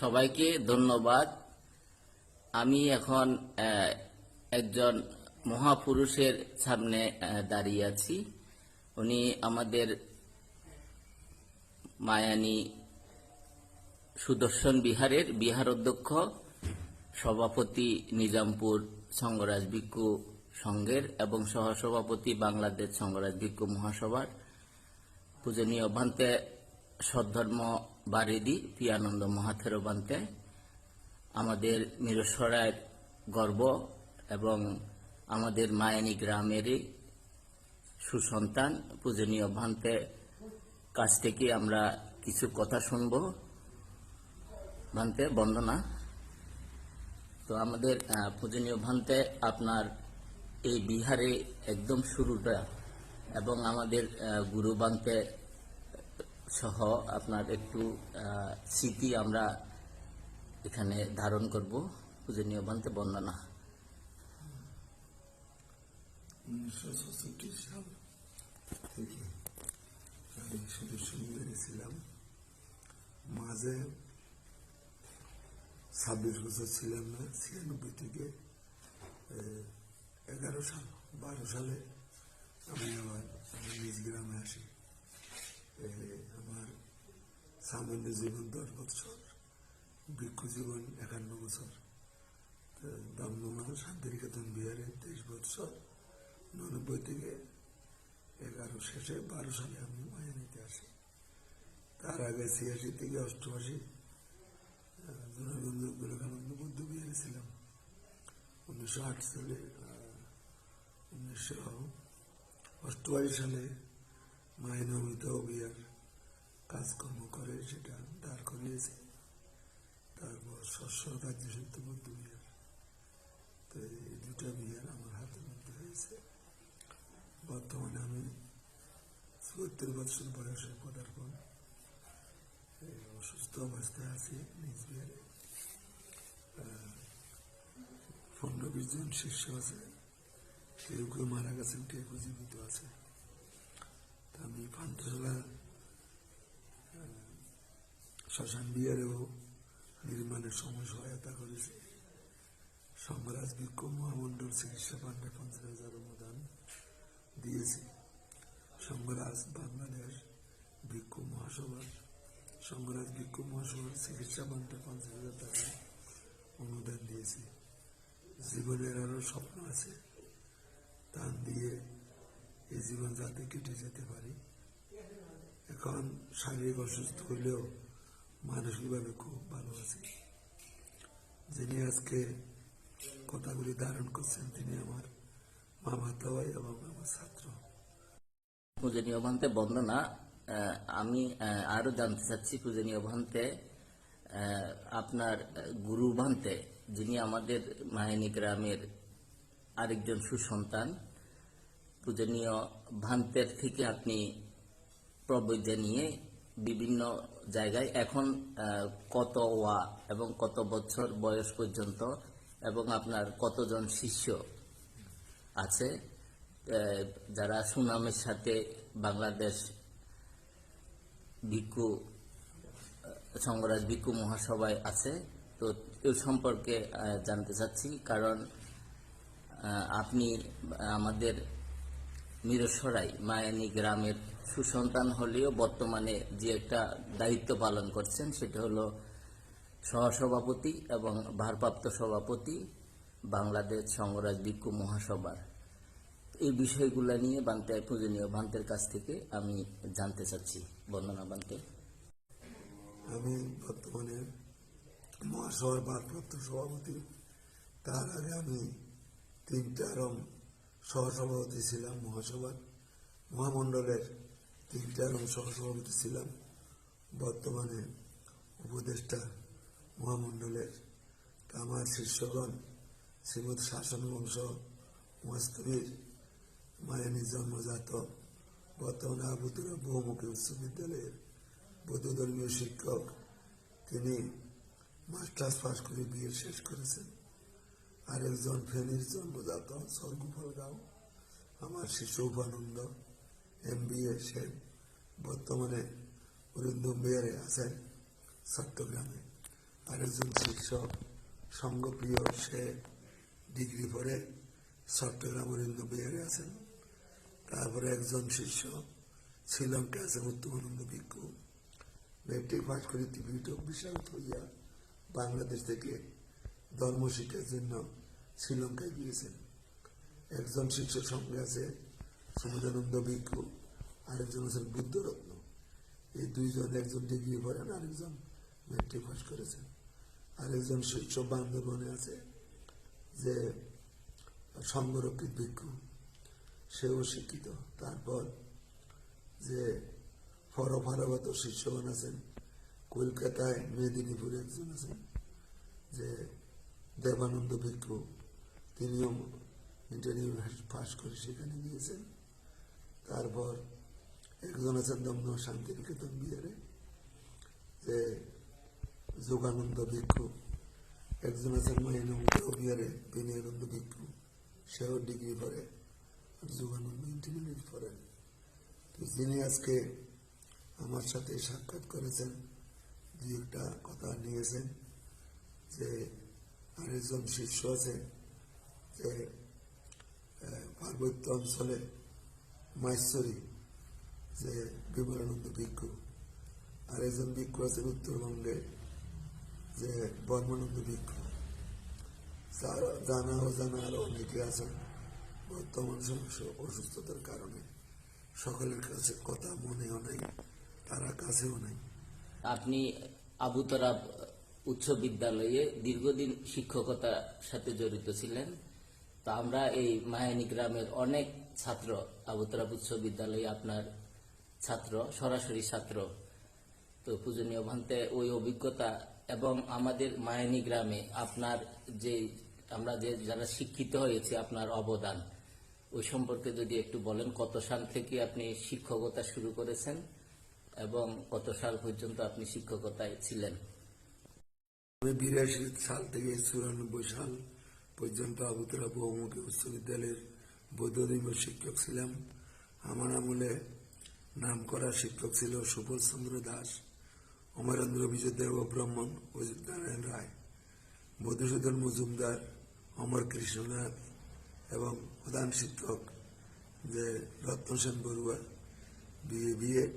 সবাইকে ধন্যবাদ। আমি এখন একজন মহাপুরুষের সামনে দাঁড়িয়ে আছি। উনি আমাদের মায়ানী সুদর্শন বিহারের বিহার অধ্যক্ষ সভাপতি নিজামপুর সংগরাজ ভিক্ষু সংঘের এবং সহসভাপতি বাংলাদেশ সংগরাজ ভিক্ষু মহাসভার। পূজনীয় ভান্তে সদ্ধর্ম বারিদি পিয়ানন্দ মহাথের বান্তে আমাদের মিরসরায়ের গর্ব এবং আমাদের মায়ানী গ্রামেরই সুসন্তান। পূজনীয় ভান্তে কাছ থেকে আমরা কিছু কথা শুনব। ভান্তে বন্দনা। তো আমাদের পূজনীয় ভান্তে আপনার এই বিহারে একদম শুরুটা এবং আমাদের গুরু বান্তে সহ আপনার একটু স্মৃতি আমরা এখানে ধারণ করব। পূজনীয় ভান্তে বন্দনা। উনিশশো আমি সদস্য ছিলাম মাঝে ছাব্বিশ বছর ছিলাম না, ছিয়ানব্বই থেকে এগারো সাল, বারো সালে আমি আবার নিজ গ্রামে আসি। সামান্য জীবন দশ বছর, ভিক্ষু জীবন একান্ন বছর দমদমা শান্তিনিকেতন বিহারে তেইশ বছর উননব্বই থেকে এগারো শেষে বারো সালে আমি মায়ানিতে আসি। তার আগে ছিয়াশি থেকে অষ্টআশি জনগঞ্জ বিবেকানন্দ বুদ্ধ বিহারে ছিলাম। উনিশশো আট সালে উনিশশো অষ্টআশি সালে মাইনমিত বিহার কাজকর্ম করে সেটা দাঁড় করিয়েছে। তারপর শস্য রাজ্য সত্য বুদ্ধ বিহার। তো এই দুটা বিহার আমার হাতের মধ্যে হয়েছে বর্তমানে আমি চুয়াত্তর বছর বয়সে পদার্পণ। অসুস্থ অবস্থায় আছি নিজ বিহারে। পনেরো বিশ জন শিষ্য আছে। কেউ কেউ মারা গেছেন, কেউ কেউ জীবিত আছে। আমি পান্থশালা শ্মশান বিহারেও নির্মাণের সময় সহায়তা করেছে। সংরাজ ভিক্ষু মহামণ্ডল চিকিৎসা ফান্ডে পঞ্চাশ হাজার অনুদান দিয়েছি। সংরাজ বাংলাদেশ ভিক্ষু মহাসভার সংরাজ ভিক্ষু মহাসভার চিকিৎসা ফান্ডে পঞ্চাশ হাজার টাকা অনুদান দিয়েছি। জীবনের আরও স্বপ্ন আছে। দান দিয়ে এই জীবন যাতে কেটে যেতে পারি। এখন শারীরিক অসুস্থ হলেও মানসিকভাবে খুব ভালো আছি। যিনি আজকে কথাগুলি ধারণ করছেন তিনি আমার মামাতো ভাই এবং আমার ছাত্র। পূজনীয় ভান্তে বন্দনা আমি আহ, আরও জানতে চাচ্ছি পূজনীয় ভান্তে আপনার গুরু ভান্তে যিনি আমাদের মাহিনী গ্রামের আরেকজন সুসন্তান পূজনীয় ভান্তের থেকে আপনি প্রবজ্ঞা নিয়ে বিভিন্ন জায়গায় এখন কত ওয়া এবং কত বছর বয়স পর্যন্ত এবং আপনার কতজন শিষ্য আছে যারা সুনামের সাথে বাংলাদেশ ভিক্ষু সংগরাজ ভিক্ষু মহাসভায় আছে, তো এ সম্পর্কে জানতে চাচ্ছি। কারণ আপনি আমাদের মিরসরাই, মায়ানী গ্রামের সুসন্তান হলেও বর্তমানে যে একটা দায়িত্ব পালন করছেন সেটা হলো সহসভাপতি এবং ভারপ্রাপ্ত সভাপতি বাংলাদেশ সংগরাজ ভিক্ষু মহাসভার। এই বিষয়গুলো নিয়ে বান্তে পূজনীয় ভান্তের কাছ থেকে আমি জানতে চাচ্ছি। বন্দনা বান্তে। আমি বর্তমানে মহাসভার ভারপ্রাপ্ত সভাপতি। তার আগে আমি তিনটা রম সহসভাপতি ছিলাম মহাসভার। মহামণ্ডলের তিনটা অংশ সভাপতি ছিলাম বর্তমানে উপদেষ্টা মহামণ্ডলের আমার শীর্ষগণ শ্রীমৎ শাসন বংশ মস্তবীর মায়ানী জন্মজাত, বর্তমানে আবুদুরা বহুমুখী উচ্চ বিদ্যালয়ের বৌদ্ধ ধর্মীয় শিক্ষক। তিনি মাস্টার্স পাস করে বিয়ে শেষ করেছেন। আরেকজন ফেনীর জন্মজাত স্বর্গফল গাঁও, আমার শিশু উপানন্দ এম বি এ বর্তমানে অরিন্দম বিহারে আছেন চট্টগ্রামে। আরেকজন শিক্ষক সঙ্গপ্রিয় সে ডিগ্রি পরে চট্টগ্রাম অরিন্দ বিহারে আছেন। তারপরে একজন শিষ্য শ্রীলঙ্কা আছেন উত্তমানন্দ ভিক্ষু। মেট্রিক পাস করে ত্রিপিট বিশাল হইয়া বাংলাদেশ থেকে ধর্ম শিক্ষার জন্য শ্রীলঙ্কায় গিয়েছেন। একজন শিক্ষক সঙ্গে আছে সমুদানন্দ ভিক্ষু আরেকজন আছেন বুদ্ধরত্ন। এই দুইজন, একজন ডিগ্রি পড়েন আরেকজন মেট্রিক পাস করেছেন আরেকজন শিষ্য বান্দরবনে আছে, যে সংরক্ষিত ভিক্ষু। সেও শিক্ষিত। তারপর যে পরফারগত শিষ্যগণ আছেন, কলকাতায় মেদিনীপুরে একজন আছেন, যে দেবানন্দ ভিক্ষু। তিনিও ইন্টারভিউ পাস করে সেখানে গিয়েছেন। তারপর একজন আছেন দমদম শান্তিনিকেতন বিহারে, যে যোগানন্দ ভিক্ষু। একজন আছেন মাইনন্দ বিহারে বিনয়ানন্দ ভিক্ষু। সেও ডিগ্রি পড়ে যোগানন্দ ইন্টারমিডিয়েট পড়েন তো যিনি আজকে আমার সাথে সাক্ষাৎ করেছেন দুই একটা কথা নিয়েছেন, যে আরেকজন শিষ্য আছে, যে পার্বত্য অঞ্চলে মাইশ্বরী যে বিমলানন্দ ভিক্ষু আর একজন ভিক্ষু আছেন উত্তরবঙ্গে, যে বর্মানন্দ ভিক্ষু জানা অজানা আরও অনেকে আছেন, বর্তমান সমস্যা অসুস্থতার কারণে সকলের কাছে কথা মনেও নাই, তারা কাছেও নাই। আপনি আবু তরাব উচ্চ বিদ্যালয়ে দীর্ঘদিন শিক্ষকতার সাথে জড়িত ছিলেন। তা আমরা এই মায়ানী গ্রামের অনেক ছাত্র আবু তরাব উচ্চ বিদ্যালয়ে আপনার ছাত্র, সরাসরি ছাত্র। তো পূজনীয় ভান্তে, ওই অভিজ্ঞতা এবং আমাদের মায়ানী গ্রামে আপনার যে, আমরা যে যারা শিক্ষিত হয়েছে, আপনার অবদান। ওই সম্পর্কে যদি একটু বলেন, কত সাল থেকে আপনি শিক্ষকতা শুরু করেছেন এবং কত সাল পর্যন্ত আপনি শিক্ষকতায় ছিলেন? আমি বিরাশি সাল থেকে চুরানব্বই সাল পর্যন্ত আবুতরা বহুমুখী উচ্চ বিদ্যালয়ের বৈদ্যদিন শিক্ষক ছিলাম। আমার আমলে নাম করা শিক্ষক ছিল সুবল চন্দ্র দাস, অমরেন্দ্র বিজয় দেব ব্রহ্মণ অজিত নারায়ণ রায় মধুসূদন মজুমদার, অমর কৃষ্ণনাথ এবং প্রধান শিক্ষক যে রত্ন সেন বড়ুয়া বিএ বিএড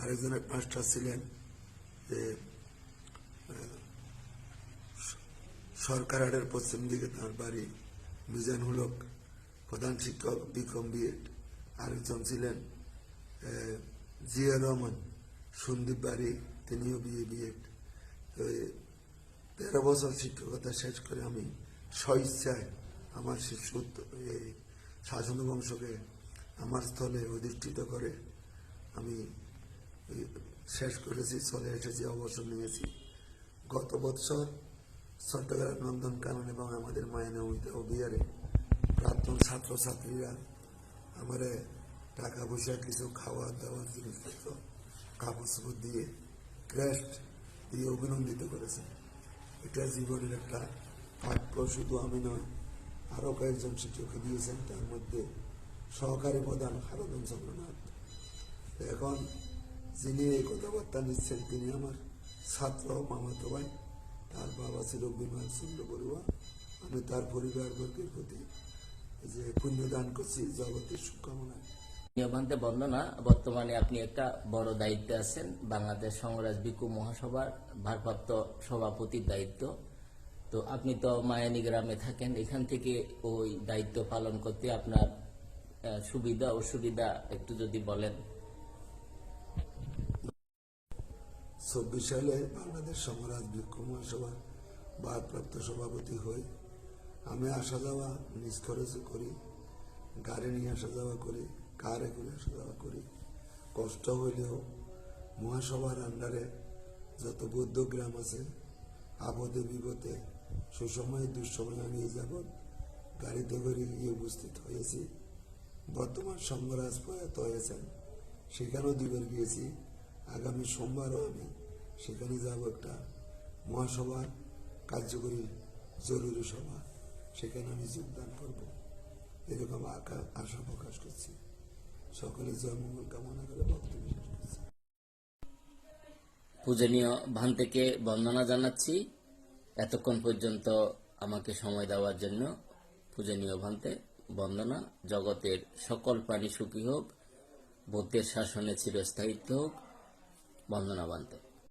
আরেকজন মাস্টার ছিলেন যে সরকার হাটের পশ্চিম দিকে তার বাড়ি মিজান হলক প্রধান শিক্ষক বিকম বিএড আরেকজন ছিলেন জিয়া রহমান, সন্দীপ বাড়ি, তিনিও বিএ বিএড তো তেরো বছর শিক্ষকতা শেষ করে আমি স্বইচ্ছায় আমার শিশু শাসন বংশকে আমার স্থলে অধিষ্ঠিত করে আমি শেষ করেছি, চলে এসেছি, অবসর নিয়েছি। গত বছর চট্টগ্রাম নন্দনকানন এবং আমাদের মায়ানবিতা ও বিহারে প্রাক্তন ছাত্রছাত্রীরা আমার টাকা পয়সা কিছু খাওয়া দাওয়ার জিনিসপত্র কাপড় চোপড় দিয়ে ক্রেস্ট দিয়ে অভিনন্দিত করেছে এটা জীবনের একটা প্রাপ্য শুধু আমি নয় আরও কয়েকজন শিক্ষককে দিয়েছেন। তার মধ্যে সহকারী প্রধান হারদন চন্দ্রনাথ। এখন যিনি এই কথাবার্তা নিচ্ছেন তিনি আমার ছাত্র মামাতো ভাই। তার বাবা ছিল বিমান চন্দ্র বড়ুয়া। আমি তার পরিবারবর্গের প্রতি যে পুণ্যদান করছি জগতের শুভকামনায় নিয়মান্তে বন্দনা বর্তমানে আপনি একটা বড় দায়িত্বে আছেন বাংলাদেশ সংরাজ বিকু মহাসভার ভারপ্রাপ্ত সভাপতির দায়িত্ব। তো আপনি তো মায়ানী গ্রামে থাকেন এখান থেকে ওই দায়িত্ব পালন করতে আপনার সুবিধা অসুবিধা একটু যদি বলেন। চব্বিশ সালে বাংলাদেশ সংরাজ বিক্ষোভ মহাসভার ভারপ্রাপ্ত সভাপতি হই আমি আসা যাওয়া নিজ খরচে করি, গাড়ি নিয়ে আসা যাওয়া করি কারে করে আসা যাওয়া করি। কষ্ট হইলেও মহাসভার আন্ডারে যত বৌদ্ধ গ্রাম আছে, আপদে বিপদে সুসময়ে দুঃসময়ে আমি এই যাবৎ গাড়িতে করে গিয়ে উপস্থিত হয়েছি। বর্তমান সংঘরাজ প্রয়াত হয়েছেন সেখানেও দুবার গিয়েছি। আগামী সোমবারও আমি সেখানে যাব একটা মহাসভার কার্যকরী জরুরি সভা। সেখানে আমি যোগদান করব এরকম আশা প্রকাশ করছি সকলে জয় মঙ্গল কামনা করে বক্তব্য পূজনীয় ভান্তেকে বন্দনা জানাচ্ছি। এতক্ষণ পর্যন্ত আমাকে সময় দেওয়ার জন্য পূজনীয় ভান্তে বন্দনা জগতের সকল প্রাণী সুখী হোক, বুদ্ধের শাসনে চিরস্থায়িত্ব হোক বন্দনা ভান্তে